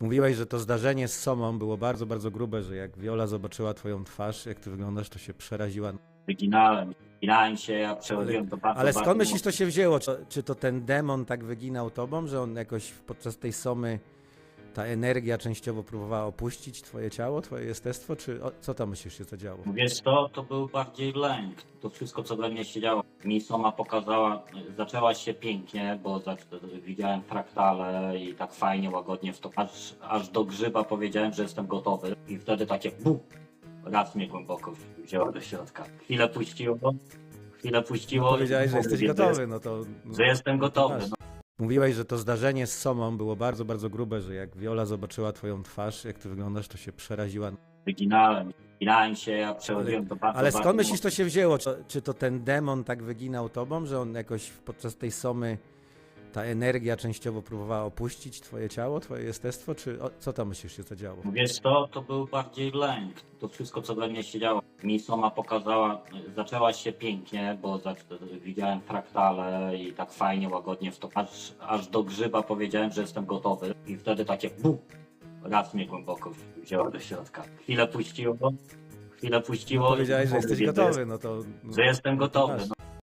Mówiłeś, że to zdarzenie z Somą było bardzo, bardzo grube, że jak Viola zobaczyła twoją twarz, jak ty wyglądasz, to się przeraziła. Wyginałem, wyginałem się, ja przechodziłem to bardzo, Ale bardzo skąd myślisz, to się wzięło? Czy, czy to ten demon tak wyginał tobą, że on jakoś podczas tej Somy, ta energia częściowo próbowała opuścić twoje ciało, twoje jestestwo, czy o, co tam myślisz się to działo? Wiesz co, to był bardziej lęk. To wszystko, co we mnie się działo. Mi Soma pokazała, zaczęła się pięknie, bo za, widziałem fraktale i tak fajnie, łagodnie w to. Aż, aż do grzyba powiedziałem, że jestem gotowy. I wtedy takie bum, raz mnie głęboko wzięła do środka. Chwilę puściło, chwilę puściło. Powiedziałeś, że jesteś gotowy, no to... No, Że jestem gotowy. masz. No. Mówiłeś, że to zdarzenie z Somą było bardzo, bardzo grube, że jak Viola zobaczyła twoją twarz, jak ty wyglądasz, to się przeraziła. Wyginałem, wyginałem się, ja przechodziłem to bardzo, Ale bardzo skąd myślisz, mocno. to się wzięło? Czy, czy to ten demon tak wyginał tobą, że on jakoś podczas tej Somy, ta energia częściowo próbowała opuścić twoje ciało, twoje jestestwo, czy o, co tam myślisz się to działo? Wiesz co, to był bardziej lęk. To wszystko, co we mnie się działo. Mi Soma pokazała, zaczęła się pięknie, bo za, widziałem fraktale i tak fajnie, łagodnie w to. Aż, aż do grzyba powiedziałem, że jestem gotowy. I wtedy takie bum, raz mnie głęboko wzięła do środka. Chwilę puściło, chwilę puściło. i Powiedziałeś, że jesteś gotowy, no to... No, Że jestem gotowy. No.